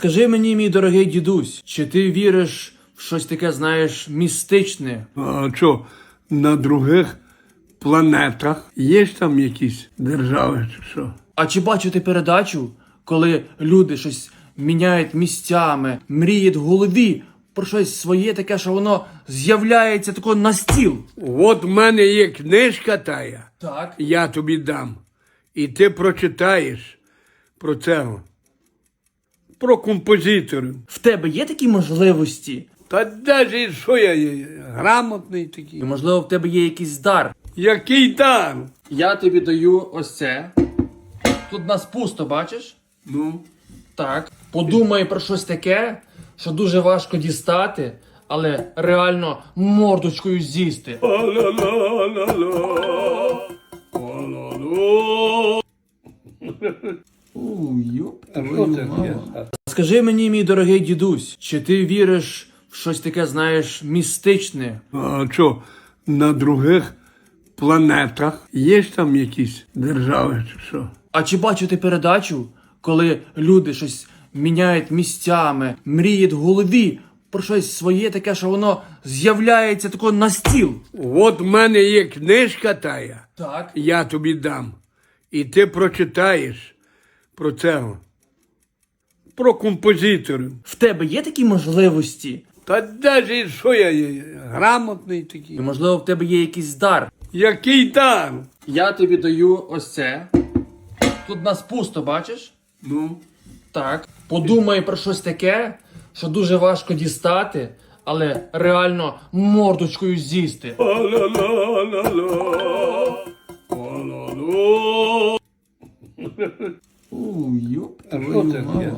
Скажи мені, мій дорогий дідусь, чи ти віриш в щось таке, знаєш, містичне? А що, на других планетах є ж там якісь держави чи що? А чи бачив ти передачу, коли люди щось міняють місцями, мріють в голові про щось своє таке, що воно з'являється тако на стіл? От в мене є книжка тая, Так. я тобі дам. І ти прочитаєш про цього. Про композиторів. В тебе є такі можливості? Та навіть що я є, грамотний такий. І, можливо, в тебе є якийсь дар. Який дар? Я тобі даю ось це. Тут нас пусто, бачиш? Ну. Так. Подумай про щось таке, що дуже важко дістати, але реально мордочкою з'їсти. Ла-ла-ла-ла-ла. Ла-ла-ла. У, йоп, твою маму. Скажи мені, мій дорогий дідусь, чи ти віриш в щось таке, знаєш, містичне? А що, на других планетах є ж там якісь держави чи що? А чи бачив ти передачу, коли люди щось міняють місцями, мріють в голові про щось своє таке, що воно з'являється тако на стіл? От в мене є книжка тая, Так. я тобі дам. І ти прочитаєш про цього. Про композиторів. В тебе є такі можливості? Та навіть що я є, грамотний І, такий. можливо, в тебе є якийсь дар. Який дар? Я тобі даю ось це. Тут нас пусто, бачиш? Ну. Так. Подумай про щось таке, що дуже важко дістати, але реально мордочкою з'їсти. Ла-ла-ла-ла-ла. Ла-ла-ла. У, йоп, твою таке?